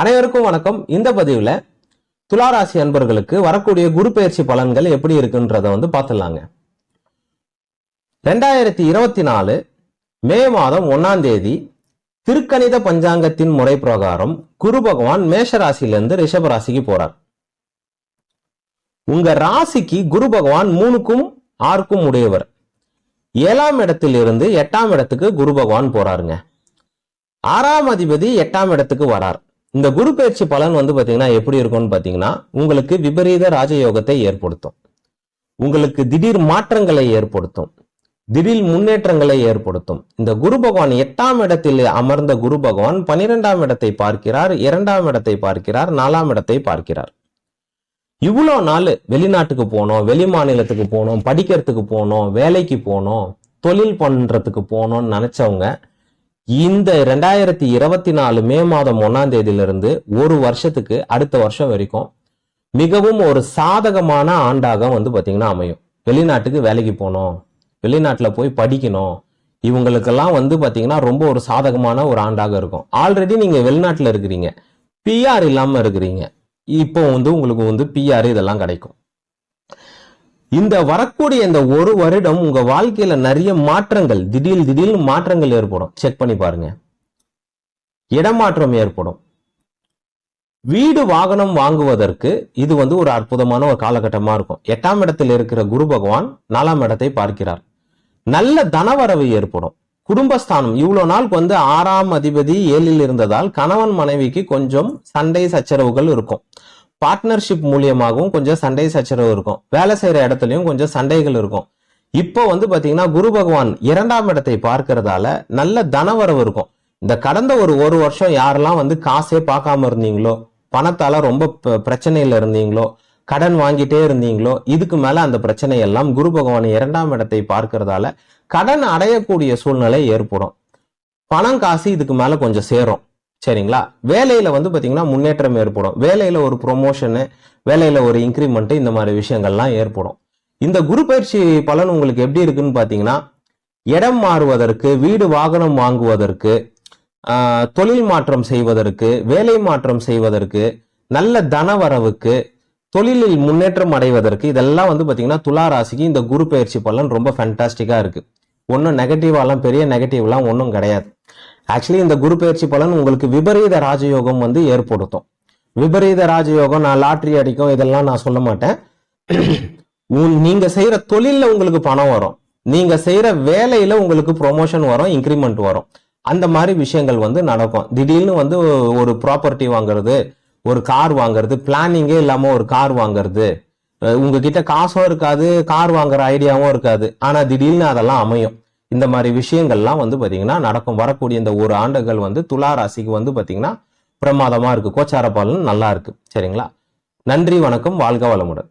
அனைவருக்கும் வணக்கம். இந்த பதிவில் துளாராசி அன்பர்களுக்கு வரக்கூடிய குரு பயிற்சி பலன்கள் எப்படி இருக்குன்றத வந்து பார்த்துடலாங்க. ரெண்டாயிரத்தி இருபத்தி நாலு மே மாதம் ஒன்னாம் தேதி திருக்கணித பஞ்சாங்கத்தின் முறை பிரகாரம் குரு பகவான் மேஷ ராசியிலிருந்து ரிஷப ராசிக்கு போறார். உங்க ராசிக்கு குரு பகவான் மூணுக்கும் ஆறுக்கும் உடையவர். ஏழாம் இடத்திலிருந்து எட்டாம் இடத்துக்கு குரு பகவான் போறாருங்க. ஆறாம் அதிபதி எட்டாம் இடத்துக்கு வரார். இந்த குரு பயிற்சி பலன் வந்து பார்த்தீங்கன்னா எப்படி இருக்கும்னு பார்த்தீங்கன்னா உங்களுக்கு விபரீத ராஜயோகத்தை ஏற்படுத்தும். உங்களுக்கு திடீர் மாற்றங்களை ஏற்படுத்தும். திடீர் முன்னேற்றங்களை ஏற்படுத்தும். இந்த குரு பகவான் எட்டாம் இடத்தில் அமர்ந்த குரு பகவான் பனிரெண்டாம் இடத்தை பார்க்கிறார் இரண்டாம் இடத்தை பார்க்கிறார் நாலாம் இடத்தை பார்க்கிறார். இவ்வளோ நாள் வெளிநாட்டுக்கு போனோம் வெளி மாநிலத்துக்கு போனோம் படிக்கிறதுக்கு போனோம் வேலைக்கு போனோம் தொழில் பண்றதுக்கு போனோம்னு நினைச்சவங்க இந்த ரெண்டாயிரத்தி இருபத்தி நாலு மே மாதம் ஒன்னாம் தேதியிலிருந்து ஒரு வருஷத்துக்கு அடுத்த வருஷம் வரைக்கும் மிகவும் ஒரு சாதகமான ஆண்டாக வந்து பார்த்தீங்கன்னா அமையும். வெளிநாட்டுக்கு வேலைக்கு போகணும் வெளிநாட்டில் போய் படிக்கணும் இவங்களுக்கெல்லாம் வந்து பார்த்தீங்கன்னா ரொம்ப ஒரு சாதகமான ஒரு ஆண்டாக இருக்கும். ஆல்ரெடி நீங்கள் வெளிநாட்டில் இருக்கிறீங்க. பிஆர் இல்லாமல் இருக்கிறீங்க. இப்போ வந்து உங்களுக்கு வந்து பிஆர் இதெல்லாம் கிடைக்கும். இந்த வரக்கூடிய இந்த ஒரு வருடம் உங்க வாழ்க்கையில நிறைய மாற்றங்கள் திடீர் திடீர்னு மாற்றங்கள் ஏற்படும். செக் பண்ணி பாருங்க. இடமாற்றம் ஏற்படும். வீடு வாகனம் வாங்குவதற்கு இது வந்து ஒரு அற்புதமான ஒரு காலகட்டமா இருக்கும். எட்டாம் இடத்தில் இருக்கிற குரு பகவான் நாலாம் இடத்தை பார்க்கிறார். நல்ல தனவரவு ஏற்படும். குடும்பஸ்தானம். இவ்வளவு நாள் வந்து ஆறாம் அதிபதி ஏழில் இருந்ததால் கணவன் மனைவிக்கு கொஞ்சம் சண்டை சச்சரவுகள் இருக்கும். பார்ட்னர்ஷிப் மூலியமாகவும் கொஞ்சம் சண்டை சச்சரவு இருக்கும். வேலை செய்யற இடத்துலையும் கொஞ்சம் சண்டைகள் இருக்கும். இப்போ வந்து பாத்தீங்கன்னா குரு பகவான் இரண்டாம் இடத்தை பார்க்கறதால நல்ல தனவரவு இருக்கும். இந்த கடந்த ஒரு ஒரு வருஷம் யாரெல்லாம் வந்து காசே பார்க்காம இருந்தீங்களோ பணத்தால ரொம்ப பிரச்சனையில் பிரச்சனையில இருந்தீங்களோ கடன் வாங்கிட்டே இருந்தீங்களோ இதுக்கு மேல அந்த பிரச்சனை எல்லாம் குரு பகவான் இரண்டாம் இடத்தை பார்க்கறதால கடன் அடையக்கூடிய சூழ்நிலை ஏற்படும். பணம் காசு இதுக்கு மேல கொஞ்சம் சேரும். சரிங்களா? வேலையில் வந்து பார்த்திங்கன்னா முன்னேற்றம் ஏற்படும். வேலையில் ஒரு ப்ரொமோஷனு வேலையில் ஒரு இன்க்ரிமெண்ட்டு இந்த மாதிரி விஷயங்கள்லாம் ஏற்படும். இந்த குரு பயிற்சி பலன் உங்களுக்கு எப்படி இருக்குன்னு பார்த்தீங்கன்னா இடம் மாறுவதற்கு வீடு வாகனம் வாங்குவதற்கு தொழில் மாற்றம் செய்வதற்கு வேலை மாற்றம் செய்வதற்கு நல்ல தனவரவுக்கு தொழிலில் முன்னேற்றம் அடைவதற்கு இதெல்லாம் வந்து பார்த்தீங்கன்னா துலா ராசிக்கு இந்த குரு பயிற்சி பலன் ரொம்ப ஃபேன்டாஸ்டிக்காக இருக்குது ஒன்றும் நெகட்டிவாலாம் பெரிய நெகட்டிவ்லாம் ஒன்றும் கிடையாது. ஆக்சுவலி இந்த குரு பயிற்சி பலன் உங்களுக்கு விபரீத ராஜயோகம் வந்து ஏற்படுத்தும். விபரீத ராஜயோகம் நான் லாட்ரி அடிக்கும் இதெல்லாம் நான் சொல்ல மாட்டேன். நீங்க செய்யற தொழில உங்களுக்கு பணம் வரும். நீங்க செய்யற வேலையில உங்களுக்கு ப்ரொமோஷன் வரும் இன்க்ரிமெண்ட் வரும். அந்த மாதிரி விஷயங்கள் வந்து நடக்கும். திடீர்னு வந்து ஒரு ப்ராப்பர்ட்டி வாங்குறது ஒரு கார் வாங்குறது பிளானிங்கே இல்லாம ஒரு கார் வாங்குறது. உங்ககிட்ட காசும் இருக்காது கார் வாங்குற ஐடியாவும் இருக்காது. ஆனா திடீர்னு அதெல்லாம் அமையும். இந்த மாதிரி விஷயங்கள்லாம் வந்து பார்த்தீங்கன்னா நடக்கும். வரக்கூடிய இந்த ஒரு ஆண்டுகள் வந்து துலா ராசிக்கு வந்து பார்த்தீங்கன்னா பிரமாதமாக இருக்குது கோச்சார பலன் நல்லா இருக்குது சரிங்களா? நன்றி வணக்கம். வாழ்க வளமுடன்.